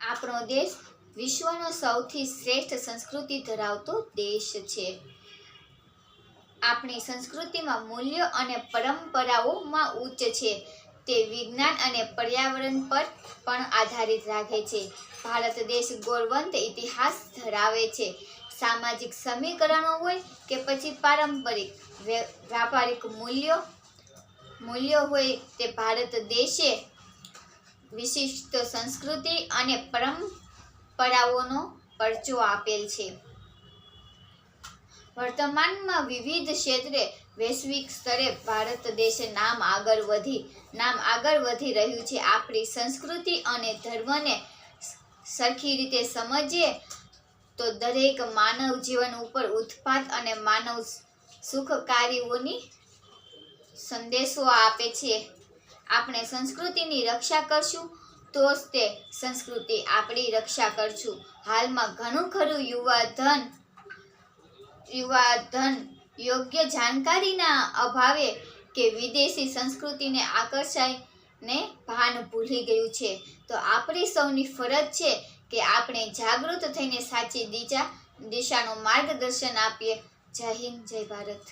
આપણો દેશ વિશ્વનો સૌથી શ્રેષ્ઠ સંસ્કૃતિ ધરાવતો દેશ છે. આપણી સંસ્કૃતિમાં મૂલ્યો અને પરંપરાઓમાં ઉચ્ચ છે. તે વિજ્ઞાન અને પર્યાવરણ પર પણ આધારિત રાખે છે. ભારત દેશ ગૌરવંત ઇતિહાસ ધરાવે છે. સામાજિક સમીકરણો હોય કે પછી પારંપરિક વ્ય- વ્યાપારિક મૂલ્યો મૂલ્યો હોય તે ભારત દેશે વિશિષ્ટ સંસ્કૃતિ અને પરંપરાઓનો પરચો આપેલ છે. વર્તમાનમાં વિવિધ ક્ષેત્રે વૈશ્વિક સ્તરે ભારત દેશે નામ આગળ વધી, નામ આગળ વધી રહ્યું છે. આપણી સંસ્કૃતિ અને ધર્મને સરખી રીતે સમજીએ તો દરેક માનવ જીવન ઉપર ઉત્પાદ અને માનવ સુખકારીઓની સંદેશો આપે છે. આપણે સંસ્કૃતિની રક્ષા કરશું, તો જ તે સંસ્કૃતિ આપણી રક્ષા કરશું. હાલમાં ઘણું ખરું યુવા ધન યુવા ધન યોગ્ય જાણકારીના અભાવે કે વિદેશી સંસ્કૃતિને આકર્ષાઈને ભાન ભૂલી ગયું છે. તો આપણી સૌની ફરજ છે કે આપણે જાગૃત થઈને સાચી દિશા દિશાનું માર્ગદર્શન આપીએ. જય હિન્દ, જય ભારત.